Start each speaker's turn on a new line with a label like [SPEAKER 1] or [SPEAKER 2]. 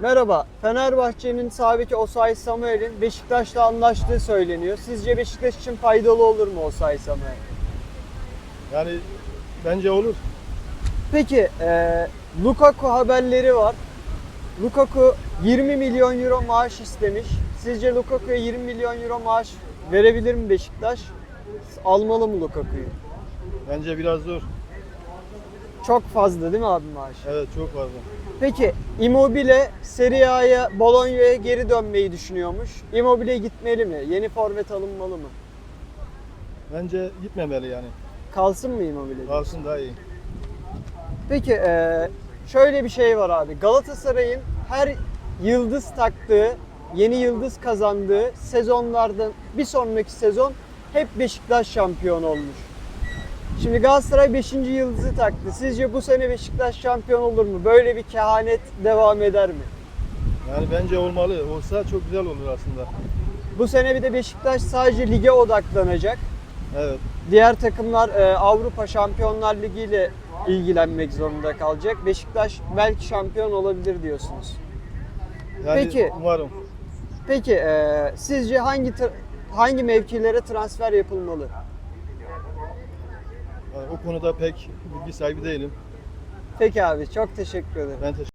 [SPEAKER 1] Merhaba. Fenerbahçe'nin sahibi Osay Samuel'in Beşiktaş'la anlaştığı söyleniyor. Sizce Beşiktaş için faydalı olur mu Osay Samuel?
[SPEAKER 2] Yani bence olur.
[SPEAKER 1] Peki e, Lukaku haberleri var. Lukaku 20 milyon euro maaş istemiş. Sizce Lukaku'ya 20 milyon euro maaş verebilir mi Beşiktaş? Almalı mı Lukaku'yu?
[SPEAKER 2] Bence biraz zor.
[SPEAKER 1] Çok fazla değil mi abi maaş?
[SPEAKER 2] Evet çok fazla.
[SPEAKER 1] Peki Immobile Serie A'ya Bologna'ya geri dönmeyi düşünüyormuş. Immobile gitmeli mi? Yeni forvet alınmalı mı?
[SPEAKER 2] Bence gitmemeli yani.
[SPEAKER 1] Kalsın mı Immobile?
[SPEAKER 2] Kalsın daha iyi.
[SPEAKER 1] Peki eee, şöyle bir şey var abi. Galatasaray'ın her yıldız taktığı, yeni yıldız kazandığı sezonlardan bir sonraki sezon hep Beşiktaş şampiyon olmuş. Şimdi Galatasaray 5. yıldızı taktı. Sizce bu sene Beşiktaş şampiyon olur mu? Böyle bir kehanet devam eder mi?
[SPEAKER 2] Yani bence olmalı. Olsa çok güzel olur aslında.
[SPEAKER 1] Bu sene bir de Beşiktaş sadece lige odaklanacak.
[SPEAKER 2] Evet.
[SPEAKER 1] Diğer takımlar e, Avrupa Şampiyonlar Ligi ile ilgilenmek zorunda kalacak. Beşiktaş belki şampiyon olabilir diyorsunuz.
[SPEAKER 2] Yani
[SPEAKER 1] Peki.
[SPEAKER 2] umarım.
[SPEAKER 1] Peki e, sizce hangi hangi mevkilere transfer yapılmalı?
[SPEAKER 2] O konuda pek bilgi sahibi değilim.
[SPEAKER 1] Peki abi çok teşekkür ederim.
[SPEAKER 2] Ben teşekkür